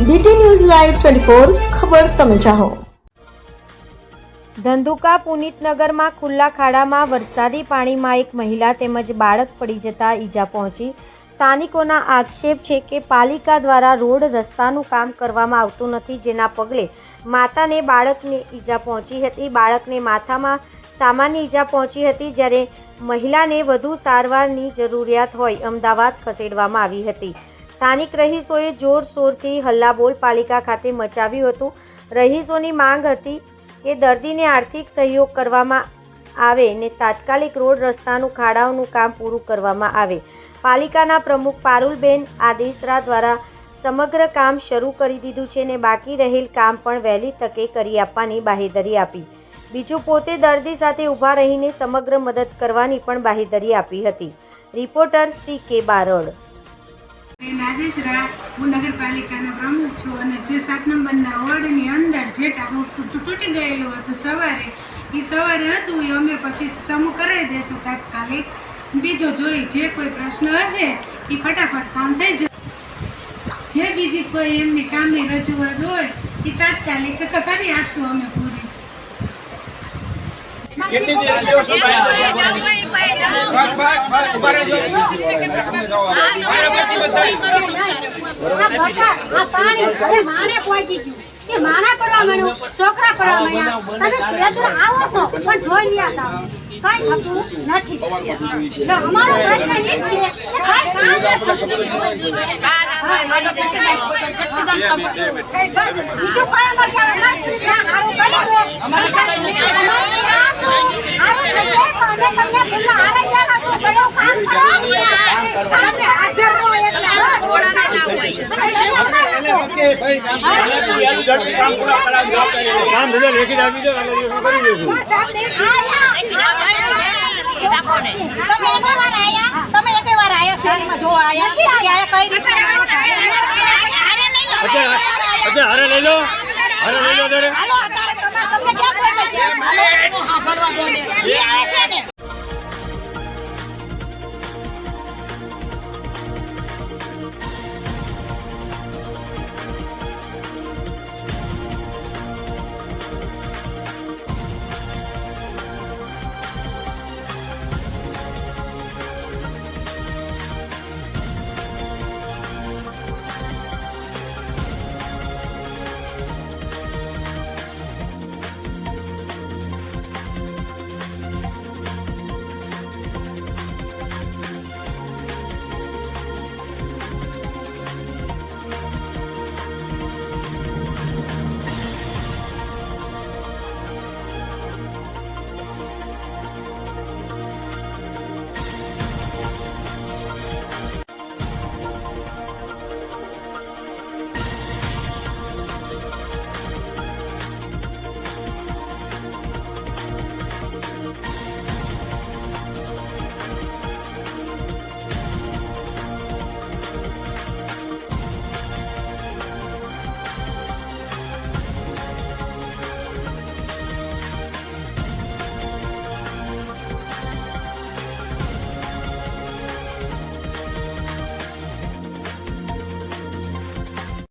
DT news live twenty ખબર તમે ચાહો. ધંધુકા પુનિતનગરમાં ખુલ્લા ખાડામાં વરસાદી પાણીમાં એક મહિલા તેમજ બાળક પડી જતા ઈજા પહોંચી. સ્થાનિકોના આક્ષેપ છે કે પાલિકા દ્વારા રોડ રસ્તાનું કામ કરવામાં આવતું નથી જેના પગલે માતાને બાળકને ઈજા પહોંચી હતી. બાળકને માથામાં સામાન્ય ઈજા પહોંચી હતી જ્યારે મહિલાને વધુ સારવારની જરૂરિયાત હોય અમદાવાદ ખસેડવામાં આવી હતી. સ્થાનિક રહીશોએ જોરશોરથી હલ્લાબોલ પાલિકા ખાતે મચાવ્યું હતું. રહીશોની માંગ હતી કે દર્દીને આર્થિક સહયોગ કરવામાં આવે ને તાત્કાલિક રોડ રસ્તાનું, ખાડાઓનું કામ પૂરું કરવામાં આવે. પાલિકાના પ્રમુખ પારુલબેન આદેસરા દ્વારા સમગ્ર કામ શરૂ કરી દીધું છે ને બાકી રહેલ કામ પણ વહેલી તકે કરી આપવાની બાહેધરી આપી. બીજું, પોતે દર્દી સાથે ઊભા રહીને સમગ્ર મદદ કરવાની પણ બાહેધરી આપી હતી. રિપોર્ટર સી કે બારડ આદેશરા હું નગરપાલિકાના પ્રમુખ છું અને જે સાત નંબરના વોર્ડની અંદર જે ટાપું તૂટી ગયેલું હતું સવારે. એ સવારે હતું એ અમે પછી સમૂહ કરાવી દઈશું તાત્કાલિક. બીજો જોઈ જે કોઈ પ્રશ્ન હશે એ ફટાફટ કામ થઈ જશે. જે બીજી કોઈ એમની કામની રજૂઆત હોય એ તાત્કાલિક કરી આપશું અમે. કેટલી દી જેવો સમય આ પાણી હવે માણે પહોંચી ગયું કે માણા પડવા માંડ્યું છોકરા પડવા માંડ્યા તમે આવો છો પણ જોઈ લ્યા તા કઈ થતું નથી અમારો પ્રશ્ન એ જ છે કે કઈ કામ નથી બીજું કઈ અમારે ત્યાં ત્યાં હારું કરી દો. હારું થશે તો અમે તમને પેલા હારે જ્યાં હતું પેલું કામ કરો. તમે હાજર રહો એટલે ઝડપી કામ પૂરા કરાવજો જવાબદારી કામ બધા લેખિત આપી દો એટલે એ કરી દઈશું તમે એક વાર આયા તમે એક વાર આયા શેરીમાં જોવા આયા. કે આયા. કઈ રીતે અત્યારે અત્યારે હારે લઈ લો. હારે લઈ લો અત્યારે.